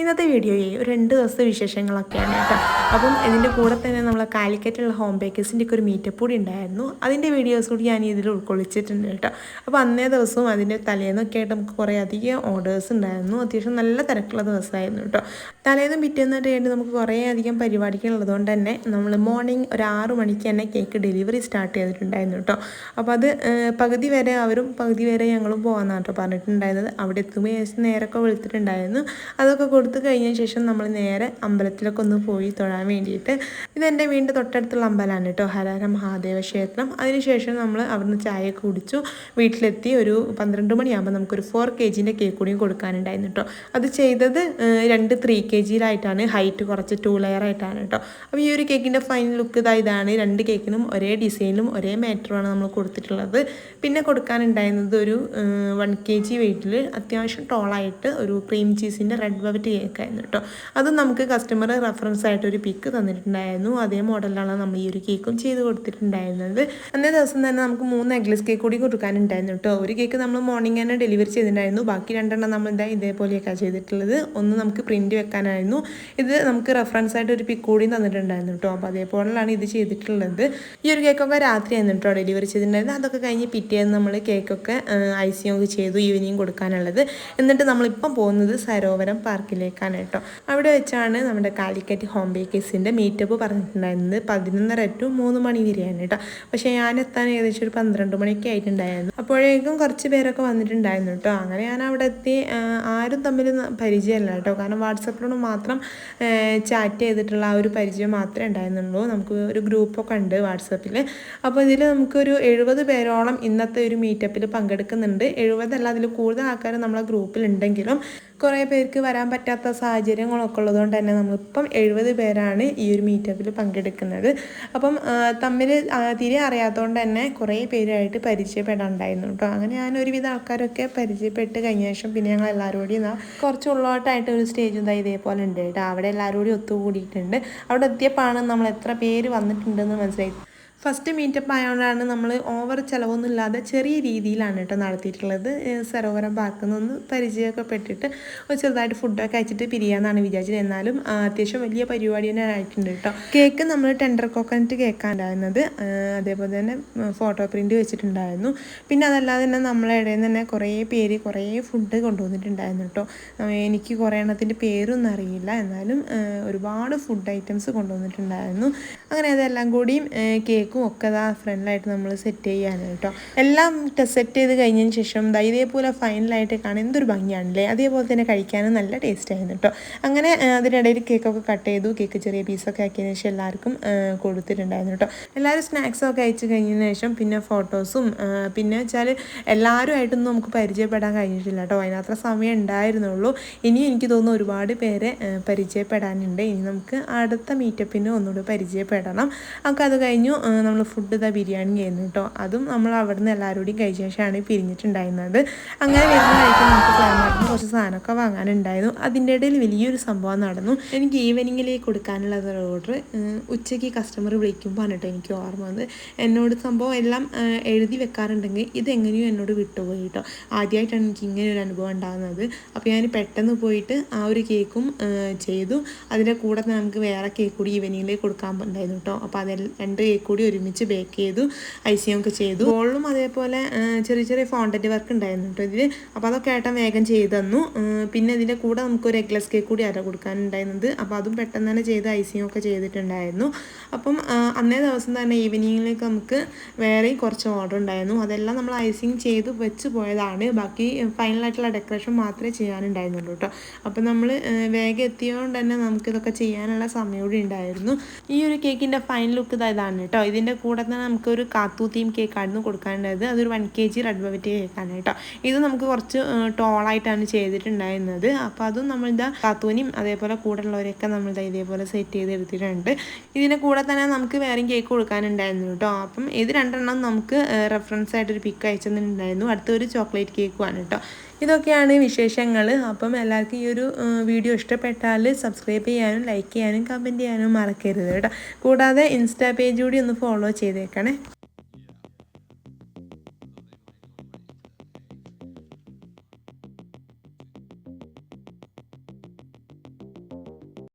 ഇന്നത്തെ വീഡിയോയിൽ ഒരു രണ്ട് ദിവസത്തെ വിശേഷങ്ങളൊക്കെയാണ് കേട്ടോ. അപ്പം ഇതിന്റെ കൂടെ തന്നെ നമ്മളെ കാലിക്കറ്റുള്ള ഹോം ബേക്കേഴ്സിന്റെ ഒക്കെ ഒരു മീറ്റപ്പ് കൂടി ഉണ്ടായിരുന്നു. അതിന്റെ വീഡിയോസ് കൂടി ഞാൻ ഇതിൽ ഉൾക്കൊള്ളിച്ചിട്ടുണ്ട് കേട്ടോ. അപ്പോൾ അന്നേ ദിവസവും അതിന്റെ തലേന്നൊക്കെ ആയിട്ട് നമുക്ക് കുറേ അധികം ഓർഡേഴ്സ് ഉണ്ടായിരുന്നു. അത്യാവശ്യം നല്ല തിരക്കുള്ള ദിവസമായിരുന്നു കേട്ടോ. തലേന്നും പിറ്റേന്നായിട്ട് ആയിട്ട് നമുക്ക് കുറേ അധികം പരിപാടികൾ ഉള്ളതുകൊണ്ട് തന്നെ നമ്മൾ മോർണിംഗ് ഒരു ആറ് മണിക്ക് തന്നെ കേക്ക് ഡെലിവറി സ്റ്റാർട്ട് ചെയ്തിട്ടുണ്ടായിരുന്നു കേട്ടോ. അപ്പോൾ അത് പകുതി വരെ അവരും പകുതി വരെ ഞങ്ങളും പോകാമെന്നാണ് കേട്ടോ പറഞ്ഞിട്ടുണ്ടായിരുന്നത്. അവിടെ എത്തുമ്പോൾ നേരൊക്കെ വിളിച്ചിട്ടുണ്ടായിരുന്നു അതൊക്കെ കൊടുത്തു കഴിഞ്ഞ ശേഷം നമ്മൾ നേരെ അമ്പലത്തിലൊക്കെ ഒന്ന് പോയി തൊഴാൻ വേണ്ടിയിട്ട്. ഇതെന്റെ വീടിന്റെ തൊട്ടടുത്തുള്ള അമ്പലമാണ് കേട്ടോ. ഹരഹര മഹാദേവ ക്ഷേത്രം. അതിനുശേഷം നമ്മൾ അവിടുന്ന് ചായ കുടിച്ചു. വീട്ടിലെത്തി ഒരു പന്ത്രണ്ട് മണിയാകുമ്പോൾ നമുക്കൊരു ഫോർ കെ ജിന്റെ കേക്ക് കൂടിയും കൊടുക്കാനുണ്ടായിരുന്നു കേട്ടോ. അത് ചെയ്തത് രണ്ട് ത്രീ കെ ജിയിലായിട്ടാണ് ഹൈറ്റ് കുറച്ച് ടു ലെയർ ആയിട്ടാണ് കേട്ടോ. അപ്പോൾ ഈ ഒരു കേക്കിന്റെ ഫൈനൽ ലുക്ക് ഇതാ ഇതാണ്. രണ്ട് കേക്കിനും ഒരേ ഡിസൈനിലും ഒരേ മാറ്ററുമാണ് നമ്മൾ കൊടുത്തിട്ടുള്ളത്. പിന്നെ കൊടുക്കാനുണ്ടായിരുന്നത് ഒരു വൺ കെ ജി വെയിറ്റിൽ അത്യാവശ്യം ടോളായിട്ട് ഒരു ക്രീം ചീസിന്റെ റെഡ് വെൽവെറ്റ് കേക്കായിരുന്നു കേട്ടോ. അത് നമുക്ക് കസ്റ്റമർ റെഫറൻസ് ആയിട്ട് ഒരു പിക്ക് തന്നിട്ടുണ്ടായിരുന്നു. അതേ മോഡലാണ് നമ്മൾ ഈ ഒരു കേക്കും ചെയ്ത് കൊടുത്തിട്ടുണ്ടായിരുന്നത്. അന്നേ ദിവസം തന്നെ നമുക്ക് മൂന്ന് നെഗ്ലസ് കേക്ക് കൂടി കൊടുക്കാനുണ്ടായിരുന്നു കേട്ടോ. ഒരു കേക്ക് നമ്മൾ മോർണിംഗ് തന്നെ ഡെലിവറി ചെയ്തിട്ടുണ്ടായിരുന്നു. ബാക്കി രണ്ടെണ്ണം നമ്മൾ ഇതാ ഇതേപോലെയൊക്കെയാണ് ചെയ്തിട്ടുള്ളത്. ഒന്ന് നമുക്ക് പ്രിന്റ് വെക്കാനായിരുന്നു. ഇത് നമുക്ക് റെഫറൻസ് ആയിട്ട് ഒരു പിക്ക് കൂടി തന്നിട്ടുണ്ടായിരുന്നു കേട്ടോ. അപ്പോൾ അതേപോലെയാണ് ഇത് ചെയ്തിട്ടുള്ളത്. ഈ ഒരു കേക്കൊക്കെ രാത്രിയായിരുന്നു കേട്ടോ ഡെലിവറി ചെയ്തിട്ടുണ്ടായിരുന്നു അതൊക്കെ കഴിഞ്ഞ് പിറ്റേന്ന് നമ്മൾ കേക്കൊക്കെ ഐസിങ് ഒക്കെ ചെയ്തു ഈവനിങ് കൊടുക്കാനുള്ളത്. എന്നിട്ട് നമ്മളിപ്പം പോകുന്നത് സരോവരം പാർക്കിലേക്കാണ് കേട്ടോ. അവിടെ വെച്ചാണ് നമ്മുടെ കാലിക്കറ്റ് ഹോം ബേക്കേഴ്സിന്റെ മീറ്റപ്പ് പറഞ്ഞിട്ടുണ്ടായിരുന്നത്. പതിനൊന്നര ടു മൂന്ന് മണി വരെയാണ് കേട്ടോ. പക്ഷേ ഞാൻ എത്താൻ ഏകദേശം ഒരു പന്ത്രണ്ട് മണിയൊക്കെ ആയിട്ടുണ്ടായിരുന്നു. അപ്പോഴേക്കും കുറച്ച് പേരൊക്കെ വന്നിട്ടുണ്ടായിരുന്നു കേട്ടോ. അങ്ങനെ ഞാൻ അവിടെ എത്തി ആരും തമ്മിൽ പരിചയമല്ല കേട്ടോ. കാരണം വാട്സപ്പിലൂടെ മാത്രം ചാറ്റ് ചെയ്തിട്ടുള്ള ആ ഒരു പരിചയം മാത്രമേ ഉണ്ടായിരുന്നുള്ളൂ. നമുക്ക് ഒരു ഗ്രൂപ്പൊക്കെ ഉണ്ട് വാട്സപ്പിൽ അപ്പോൾ ഇതിൽ നമുക്കൊരു എഴുപത് പേരോളം ഇന്നത്തെ ഒരു മീറ്റപ്പിൽ പങ്കെടുക്കുന്നുണ്ട്. എഴുപതല്ല അതിൽ കൂടുതൽ ആൾക്കാർ നമ്മളെ ഗ്രൂപ്പിൽ ഉണ്ടെങ്കിലും കുറേ പേർക്ക് വരാൻ പറ്റാത്ത സാഹചര്യങ്ങളൊക്കെ ഉള്ളതുകൊണ്ട് തന്നെ നമ്മളിപ്പം എഴുപത് പേരാണ് ഈ ഒരു മീറ്റപ്പിൽ പങ്കെടുക്കുന്നത്. അപ്പം തമ്മിൽ തിരി അറിയാത്തതുകൊണ്ട് തന്നെ കുറേ പേരായിട്ട് പരിചയപ്പെടാനുണ്ടായിരുന്നു കേട്ടോ. അങ്ങനെ ഞാൻ ഒരുവിധ ആൾക്കാരൊക്കെ പരിചയപ്പെട്ട് കഴിഞ്ഞ ശേഷം പിന്നെ ഞങ്ങൾ എല്ലാവരും കൂടി കുറച്ച് ഉള്ളോട്ടായിട്ട് ഒരു സ്റ്റേജ് ഇതാ ഇതേപോലെ ഉണ്ട് കേട്ടോ. അവിടെ എല്ലാവരും കൂടി ഒത്തുകൂടിയിട്ടുണ്ട്. അവിടെ എത്തിയപ്പോഴാണ് നമ്മൾ എത്ര പേര് വന്നിട്ടുണ്ടെന്ന് മനസ്സിലായി. ഫസ്റ്റ് മീറ്റപ്പ് ആയതുകൊണ്ടാണ് നമ്മൾ ഓവർ ചിലവൊന്നും ഇല്ലാതെ ചെറിയ രീതിയിലാണ് കേട്ടോ നടത്തിയിട്ടുള്ളത്. സരോവരം പാർക്കിൽ നിന്ന് പരിചയമൊക്കെ പെട്ടിട്ട് ഒരു ചെറുതായിട്ട് ഫുഡൊക്കെ അയച്ചിട്ട് പിരിയാന്നാണ് വിചാരിച്ചത്. എന്നാലും അത്യാവശ്യം വലിയ പരിപാടി തന്നെ ആയിട്ടുണ്ട് കേട്ടോ. കേക്ക് നമ്മൾ ടെൻഡർ കോക്കനറ്റ് കേക്കാണ് ഉണ്ടായിരുന്നത്. ഏഹ് അതേപോലെ തന്നെ ഫോട്ടോ പ്രിന്റ് വെച്ചിട്ടുണ്ടായിരുന്നു. പിന്നെ അതല്ലാതെ തന്നെ നമ്മളെ ഇടയിൽ നിന്ന് തന്നെ കുറേ പേര് കുറേ ഫുഡ് കൊണ്ടുവന്നിട്ടുണ്ടായിരുന്നു കേട്ടോ. എനിക്ക് കുറേ എണ്ണത്തിന്റെ പേരൊന്നും അറിയില്ല. എന്നാലും ഒരുപാട് ഫുഡ് ഐറ്റംസ് കൊണ്ടുവന്നിട്ടുണ്ടായിരുന്നു. അങ്ങനെ അതെല്ലാം കൂടിയും ഏഹ് കേക്കും ഒക്കെ അതാ ഫ്രണ്ടിലായിട്ട് നമ്മൾ സെറ്റ് ചെയ്യാണ് കേട്ടോ. എല്ലാം സെറ്റ് ചെയ്ത് കഴിഞ്ഞതിന് ശേഷം ദാ ഇതേപോലെ ഫൈനലായിട്ട് കാണാൻ എന്തൊരു ഭംഗിയാണല്ലേ? അതേപോലെ തന്നെ കഴിക്കാനും നല്ല ടേസ്റ്റ് ആയിരുന്നു കേട്ടോ. അങ്ങനെ അതിനിടയിൽ കേക്കൊക്കെ കട്ട് ചെയ്തു. കേക്ക് ചെറിയ പീസൊക്കെ ആക്കിയതിന് ശേഷം എല്ലാവർക്കും കൊടുത്തിട്ടുണ്ടായിരുന്നു കേട്ടോ. എല്ലാവരും സ്നാക്സൊക്കെ അയച്ചു കഴിഞ്ഞതിന് ശേഷം പിന്നെ ഫോട്ടോസും പിന്നെ വെച്ചാൽ എല്ലാവരുമായിട്ടൊന്നും നമുക്ക് പരിചയപ്പെടാൻ കഴിഞ്ഞിട്ടില്ല കേട്ടോ. അതിനത്ര സമയം ഉണ്ടായിരുന്നുള്ളൂ. ഇനിയും എനിക്ക് തോന്നുന്നു ഒരുപാട് പേരെ പരിചയപ്പെടാനുണ്ട്. ഇനി നമുക്ക് അടുത്ത മീറ്റപ്പിന് ഒന്നുകൂടി പരിചയപ്പെടണം. ഒക്കെ അത് കഴിഞ്ഞു നമ്മൾ ഫുഡ് ഇതാ ബിരിയാണി ചെയ്യുന്നു കേട്ടോ അതും നമ്മൾ അവിടുന്ന് എല്ലാവരോടും കഴിച്ച ശേഷമാണ് പിരിഞ്ഞിട്ടുണ്ടായിരുന്നത്. അങ്ങനെ വരുന്നതായിട്ട് നമുക്ക് ക്ലൈമാറ്റിന് സാധനമൊക്കെ വാങ്ങാനുണ്ടായിരുന്നു. അതിന്റെ ഇടയിൽ വലിയൊരു സംഭവം നടന്നു. എനിക്ക് ഈവനിങ്ങിലേക്ക് കൊടുക്കാനുള്ള ഓർഡർ. ഉച്ചയ്ക്ക് കസ്റ്റമർ വിളിക്കുമ്പോൾ കേട്ടോ എനിക്ക് ഓർമ്മ വന്നത്. എന്നോട് സംഭവം എല്ലാം എഴുതി വെക്കാറുണ്ടെങ്കിൽ ഇതെങ്ങനെയോ എന്നോട് വിട്ടുപോയി കേട്ടോ. ആദ്യമായിട്ടാണ് എനിക്ക് ഇങ്ങനെ ഒരു അനുഭവം ഉണ്ടാകുന്നത്. അപ്പോൾ ഞാൻ പെട്ടെന്ന് പോയിട്ട് ആ ഒരു കേക്കും ചെയ്തു. അതിന്റെ കൂടെ നമുക്ക് വേറെ കേക്ക് കൂടി ഈവനിങ്ങിലേക്ക് കൊടുക്കാൻ ഉണ്ടായിരുന്നു കേട്ടോ. അപ്പോൾ അതിൽ രണ്ട് കേക്ക് കൂടി ഒരുമിച്ച് ബേക്ക് ചെയ്തു ഐസിയും ഒക്കെ ചെയ്തു. ബോളിലും അതേപോലെ ചെറിയ ചെറിയ ഫോണ്ടന്റ് വർക്ക് ഉണ്ടായിരുന്നു കേട്ടോ ഇതിൽ. അപ്പോൾ അതൊക്കെ ഏട്ടൻ വേഗം ചെയ്തു തന്നു. പിന്നെ ഇതിന്റെ കൂടെ നമുക്കൊരു എഗ്ലസ് കേക്ക് കൂടി അര കൊടുക്കാനുണ്ടായിരുന്നത്. അപ്പോൾ അതും പെട്ടെന്ന് തന്നെ ചെയ്ത് ഐസിങ് ഒക്കെ ചെയ്തിട്ടുണ്ടായിരുന്നു. അപ്പം അന്നേ ദിവസം തന്നെ ഈവനിങ്ങിലേക്ക് നമുക്ക് വേറെയും കുറച്ച് ഓർഡർ ഉണ്ടായിരുന്നു. അതെല്ലാം നമ്മൾ ഐസിങ് ചെയ്ത് വെച്ച് പോയതാണ്. ബാക്കി ഫൈനലായിട്ടുള്ള ഡെക്കറേഷൻ മാത്രമേ ചെയ്യാനുണ്ടായിരുന്നുള്ളൂ കേട്ടോ അപ്പം നമ്മൾ വേഗം എത്തിയതുകൊണ്ട് തന്നെ നമുക്കിതൊക്കെ ചെയ്യാനുള്ള സമയം കൂടി ഉണ്ടായിരുന്നു. ഈ ഒരു കേക്കിന്റെ ഫൈനൽ ലുക്ക് ഇതാണ് കേട്ടോ ഇതിന്റെ കൂടെ തന്നെ നമുക്കൊരു കാത്തു തീം കേക്കായിരുന്നു കൊടുക്കാനുണ്ടായത്. അതൊരു one K G red velvet കേക്കാണ് കേട്ടോ ഇത് നമുക്ക് കുറച്ച് ടോളായിട്ടാണ് ചെയ്തിട്ടുണ്ടായിരുന്നത്. അപ്പോൾ അതും നമ്മളിതാ കാത്തൂനും അതേപോലെ കൂടെ ഉള്ളവരെയൊക്കെ നമ്മളിതാ ഇതേപോലെ സെറ്റ് ചെയ്ത് എടുത്തിട്ടുണ്ട് ഇതിന്റെ കൂടെ തന്നെ നമുക്ക് വേറെയും കേക്ക് കൊടുക്കാനുണ്ടായിരുന്നു കേട്ടോ. അപ്പം ഇത് രണ്ടെണ്ണം നമുക്ക് റെഫറൻസ് ആയിട്ട് ഒരു പിക്ക് അയച്ചിട്ടുണ്ടായിരുന്നു അടുത്തൊരു ചോക്ലേറ്റ് കേക്കുമാണ് കേട്ടോ. ഇതൊക്കെയാണ് വിശേഷങ്ങൾ. അപ്പം എല്ലാവർക്കും ഈ ഒരു വീഡിയോ ഇഷ്ടപ്പെട്ടാൽ സബ്സ്ക്രൈബ് ചെയ്യാനും ലൈക്ക് ചെയ്യാനും കമന്റ് ചെയ്യാനും മറക്കരുത് കേട്ടോ. കൂടാതെ ഇൻസ്റ്റാ പേജ് കൂടി ഒന്ന് ഫോളോ ചെയ്തേക്കണേ.